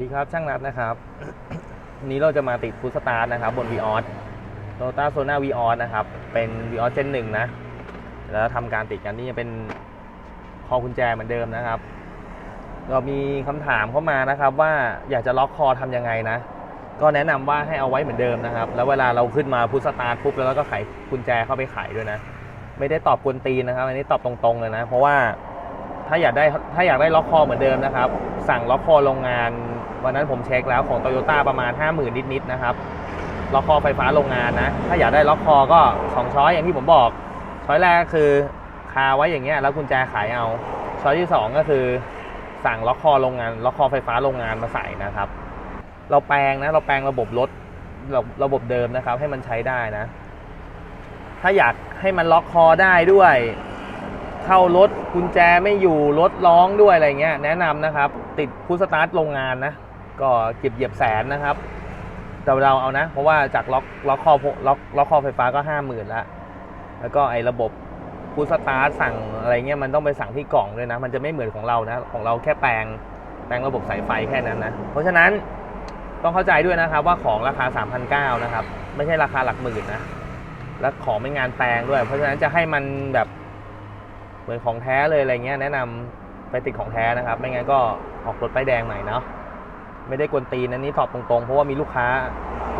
ดีครับช่างนัดนะครับ วันนี้เราจะมาติดฟูสตาร์ทนะครับบน v ีออสโตต้าโซน่าวีออสนะครับ เป็น v ีออสเจนหนึ่งนะ แล้วทำการติดกันนี่จะเป็นคอกุญแจเหมือนเดิมนะครับ เรามีคำถามเข้ามานะครับว่าอยากจะล็อกคอทำยังไงนะ ก็แนะนำว่าให้เอาไว้เหมือนเดิมนะครับ แล้วเวลาเราขึ้นมาพุทสตาร์ทปุ๊บแล้วเราก็ไขกุญแจเข้าไปไขด้วยนะ ไม่ได้ตอบกวนตีนนะครับ อันนี้ตอบตรงๆเลยนะ เพราะว่า ถ้าอยากได้ถ้าอยากได้ล็อกคอเหมือนเดิมนะครับ สั่งล็อกคอโรงงาน วันนั้นผมเช็คแล้วของโตโยต้าประมาณ 5 0,000 นิดๆนะครับล็อกคอไฟฟ้าโรงงานนะ ถ้าอยากได้ล็อกคอก็ 2 ช้อยอย่างที่ผมบอก ช้อยแรกคือคาไว้อย่างเงี้ยแล้วกุญแจขายเอา ช้อยที่ 2 ก็คือสั่งล็อกคอโรงงานล็อกคอไฟฟ้าโรงงานมาใส่นะครับ เราแปลงนะเราแปลงระบบรถระระบบเดิมนะครับ ให้มันใช้ได้นะ ถ้าอยากให้มันล็อกคอได้ด้วย เข้ารถกุญแจไม่อยู่รถร้องด้วยอะไรเงี้ยแนะนำนะครับ ติดพุทสตาร์ทโรงงานนะ ก็เก็บเหยียบแสนนะครับแต่เราเอานะ เพราะว่าจากล็อกล็อกคอล็อกล็อกคอไฟฟ้าก็ห้าหมื่นละแล้วก็ไอ้ระบบพุทสตาร์ทสั่งอะไรเงี้ยมันต้องไปสั่งที่กล่องด้วยนะ มันจะไม่เหมือนของเรานะ ของเราแค่แปลงแปลงระบบสายไฟแค่นั้นนะเพราะฉะนั้นต้องเข้าใจด้วยนะครับว่าของราคา 3,900 นะครับ ไม่ใช่ราคาหลักหมื่นนะ และของเป็นงานแปลงด้วย เพราะฉะนั้นจะให้มันแบบ เหมือนของแท้เลยอะไรเงี้ยแนะนำไปติดของแท้นะครับ ไม่งั้นก็ออกรถป้ายแดงใหม่เนาะไม่ได้กวนตีนอันนี้ตอบตรงๆ เพราะว่ามีลูกค้า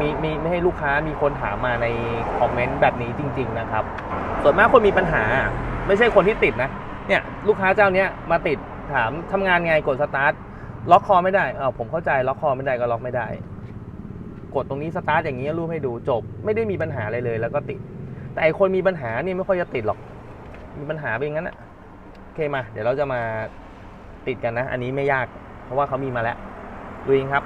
มีมีไม่ให้ลูกค้ามีคนถามมาในคอมเมนต์แบบนี้จริง ๆ นะครับ ส่วนมากคนมีปัญหา ไม่ใช่คนที่ติดนะเนี่ยลูกค้าเจ้าเนี้ยมาติดถามทำงานไงกดสตาร์ทล็อกคอไม่ได้เออผมเข้าใจล็อกคอไม่ได้ก็ล็อกไม่ได้ กดตรงนี้สตาร์ทอย่างนี้รูปให้ดูจบ ไม่ได้มีปัญหาอะไรเลย แล้วก็ติด แต่ไอคนมีปัญหานี่ไม่ค่อยจะติดหรอก มีปัญหาเป็นอย่างนั้นอะโอเคมา เดี๋ยวเราจะมาติดกันนะ อันนี้ไม่ยาก เพราะว่าเขามีมาแล้วดูเองครับ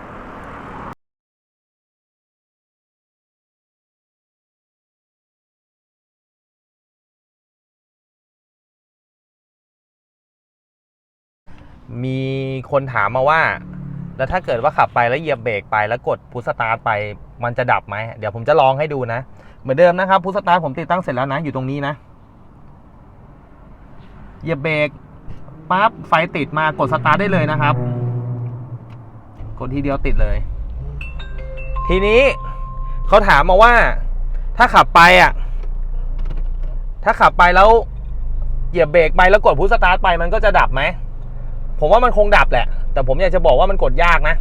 มีคนถามมาว่า แล้วถ้าเกิดว่าขับไปแล้วเหยียบเบรกไปแล้วกดพุชสตาร์ทไปมันจะดับไหม เดี๋ยวผมจะลองให้ดูนะ เหมือนเดิมนะครับพุชสตาร์ทผมติดตั้งเสร็จแล้วนะ อยู่ตรงนี้นะ เหยียบเบรกปั๊บไฟติดมากดสตาร์ทได้เลยนะครับ กดทีเดียวติดเลย ทีนี้เขาถามมาว่า ถ้าขับไปอะ ถ้าขับไปแล้วเหยียบเบรกไปแล้วกดพุชสตาร์ทไปมันก็จะดับไหม ผมว่ามันคงดับแหละ แต่ผมอยากจะบอกว่ามันกดยากนะ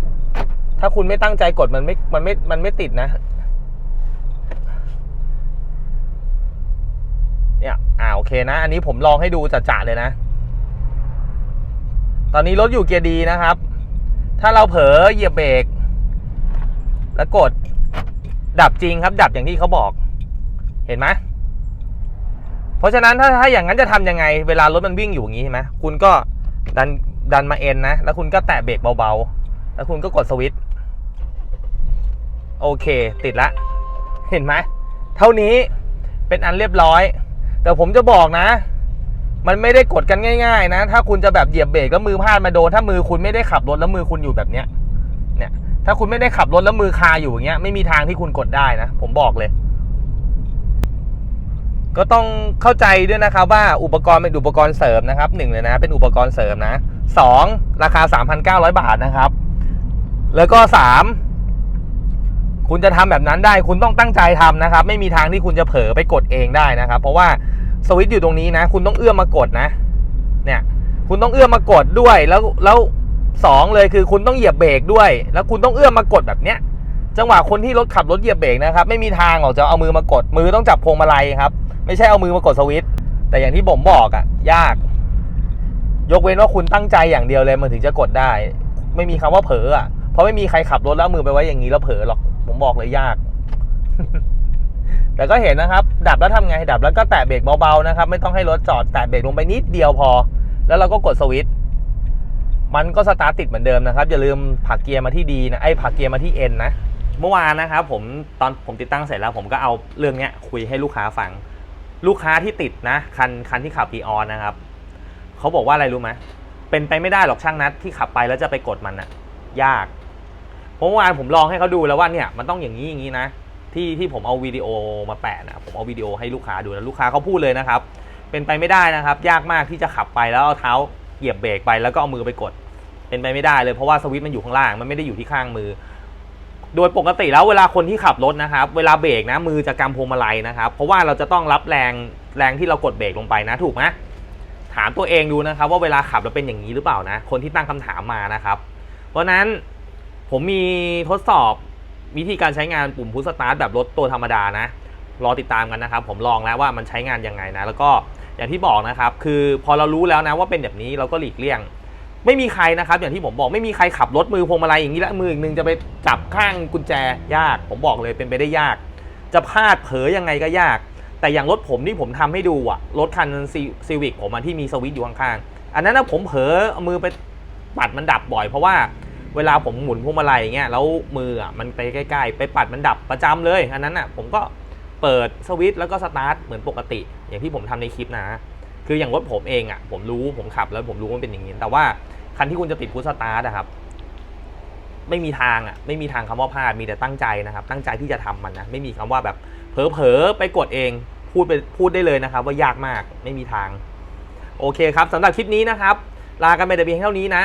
ถ้าคุณไม่ตั้งใจกดมันไม่ มันไม่ มันไม่ติดนะ เนี่ยอ่าโอเคนะ อันนี้ผมลองให้ดูจัดๆเลยนะ ตอนนี้รถอยู่เกียร์ดีนะครับ ถ้าเราเผลอเหยียบเบรกแล้วกดดับจริงครับ ดับอย่างที่เขาบอก เห็นไหมเพราะฉะนั้นถ้าถ้าอย่างนั้นจะทำยังไง เวลารถมันวิ่งอยู่อย่างนี้ใช่ไหมคุณก็ดันดันมาเอ็นนะ แล้วคุณก็แตะเบรกเบาๆ แล้วคุณก็กดสวิตช์โอเค ติดละ เห็นไหม เท่านี้เป็นอันเรียบร้อย แต่ผมจะบอกนะ มันไม่ได้กดกันง่าย ๆ นะ ถ้าคุณจะแบบเหยียบเบรกแล้วมือพลาดมาโดน ถ้ามือคุณไม่ได้ขับรถแล้วมือคุณอยู่แบบเนี้ย เนี่ย ถ้าคุณไม่ได้ขับรถแล้วมือคาอยู่อย่างเงี้ย ไม่มีทางที่คุณกดได้นะ ผมบอกเลย ก็ต้องเข้าใจด้วยนะครับว่าอุปกรณ์เป็นอุปกรณ์เสริมนะครับหนึ่งเลยนะ เป็นอุปกรณ์เสริมนะสองราคา 3,900 บาทนะครับ แล้วก็สาม คุณจะทำแบบนั้นได้คุณต้องตั้งใจทำนะครับ ไม่มีทางที่คุณจะเผลอไปกดเองได้นะครับ เพราะว่าสวิตช์อยู่ตรงนี้นะ คุณต้องเอื้อมมากดนะ เนี่ย คุณต้องเอื้อมมากดด้วยแล้วแล้วสองเลยคือคุณต้องเหยียบเบรกด้วย แล้วคุณต้องเอื้อมมากดแบบเนี้ย จังหวะคนที่รถขับรถเหยียบเบรกนะครับ ไม่มีทางหรอกจะเอามือมากด มือต้องจับพวงมาลัยครับ ไม่ใช่เอามือมากดสวิตช์แต่อย่างที่ผมบอกอะยาก ยกเว้นว่าคุณตั้งใจอย่างเดียวเลยมันถึงจะกดได้ ไม่มีคำว่าเผลออะเพราะไม่มีใครขับรถแล้วมือไปไว้อย่างนี้แล้วเผลอหรอก ผมบอกเลยยาก แต่ก็เห็นนะครับ ดับแล้วทำไงดับแล้วก็แตะเบรกเบาๆนะครับ ไม่ต้องให้รถจอดแตะเบรกลงไปนิดเดียวพอ แล้วเราก็กดสวิตช์มันก็สตาร์ทติดเหมือนเดิมนะครับ อย่าลืมผักเกียร์มาที่ดีนะไอ้ผักเกียร์มาที่เอ็นนะเมื่อวานนะครับผมตอนผมติดตั้งเสร็จแล้ว ผมก็เอาเรื่องเนี้ยคุยให้ลูกค้าฟัง ลูกค้าที่ติดนะ คันคันที่ขับพีออนนะครับเขาบอกว่าอะไรรู้ไหมเป็นไปไม่ได้หรอกช่างนัดที่ขับไปแล้วจะไปกดมันอะยาก เพราะเมื่อวานผมลองให้เขาดูแล้วว่าเนี่ยมันต้องอย่างนี้อย่างนี้นะ ที่ที่ผมเอาวิดีโอมาแปะนะผมเอาวิดีโอให้ลูกค้าดูแล้วลูกค้าเขาพูดเลยนะครับ เป็นไปไม่ได้นะครับ ยากมากที่จะขับไปแล้วเอาเท้าเหยียบเบรกไปแล้วก็เอามือไปกด เป็นไปไม่ได้เลยเพราะว่าสวิตช์มันอยู่ข้างล่างมันไม่ได้อยู่ที่ข้างมือ โดยปกติแล้วเวลาคนที่ขับรถนะครับ เวลาเบรกนะมือจะกำพวงมาลัยนะครับ เพราะว่าเราจะต้องรับแรงแรงที่เรากดเบรกลงไปนะถูกไหมถามตัวเองดูนะครับ ว่าเวลาขับเราเป็นอย่างนี้หรือเปล่านะ คนที่ตั้งคำถามมานะครับ เพราะนั้น ผมมีทดสอบวิธีการใช้งานปุ่มพุชสตาร์ทแบบรถตัวธรรมดานะ รอติดตามกันนะครับ ผมลองแล้วว่ามันใช้งานยังไงนะ แล้วก็อย่างที่บอกนะครับ คือพอเรารู้แล้วนะว่าเป็นแบบนี้เราก็หลีกเลี่ยง ไม่มีใครนะครับ อย่างที่ผมบอกไม่มีใครขับรถมือพวงมาลัยอย่างนี้แล้วมืออีกนึงจะไปจับข้างกุญแจยาก ผมบอกเลยเป็นไปได้ยาก จะพลาดเผลอยังไงก็ยาก แต่อย่างรถผมที่ผมทำให้ดูอะรถคันซีวิกผมอะที่มีสวิตช์อยู่ข้างๆอันนั้นนะผมเผลอมือไปปัดมันดับบ่อยเพราะว่า เวลาผมหมุนพวงมาลัยอย่างเงี้ยแล้วมืออะมันไปใกล้ๆ ไปปัดมันดับประจำเลยอันนั้นอะผมก็เปิดสวิตช์แล้วก็สตาร์ทเหมือนปกติ อย่างที่ผมทำในคลิปนะ คืออย่างรถผมเองอะผมรู้ผมขับแล้วผมรู้ว่ามันเป็นอย่างนี้แต่ว่าคันที่คุณจะติดพุชสตาร์ทอะครับไม่มีทางอะไม่มีทางคำว่าพลาดมีแต่ตั้งใจนะครับ ตั้งใจที่จะทำมันนะไม่มีคำว่าแบบเผลอๆไปกดเองพูดไปพูดได้เลยนะครับ ว่ายากมากไม่มีทาง โอเคครับสำหรับคลิปนี้นะครับ ลากันไปแต่เพียงเท่านี้นะ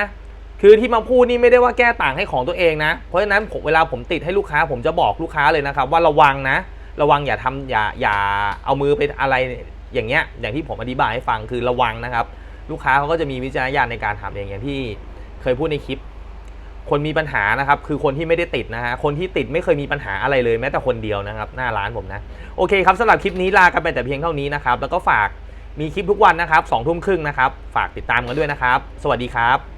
คือที่มาพูดนี่ไม่ได้ว่าแก้ต่างให้ของตัวเองนะ เพราะฉะนั้นผมเวลาผมติดให้ลูกค้า ผมจะบอกลูกค้าเลยนะครับ ว่าระวังนะ ระวังอย่าทำอย่าอย่าเอามือไปอะไรอย่างเงี้ยอย่างที่ผมอธิบายให้ฟังคือระวังนะครับ ลูกค้าเขาก็จะมีวิจารณญาณในการทำเองอย่างที่เคยพูดในคลิป คนมีปัญหานะครับ คือคนที่ไม่ได้ติดนะฮะคนที่ติดไม่เคยมีปัญหาอะไรเลยแม้แต่คนเดียวนะครับ หน้าร้านผมนะโอเคครับสำหรับคลิปนี้ลากันไปแต่เพียงเท่านี้นะครับแล้วก็ฝากมีคลิปทุกวันนะครับสองทุ่มครึ่งนะครับ ฝากติดตามกันด้วยนะครับ สวัสดีครับ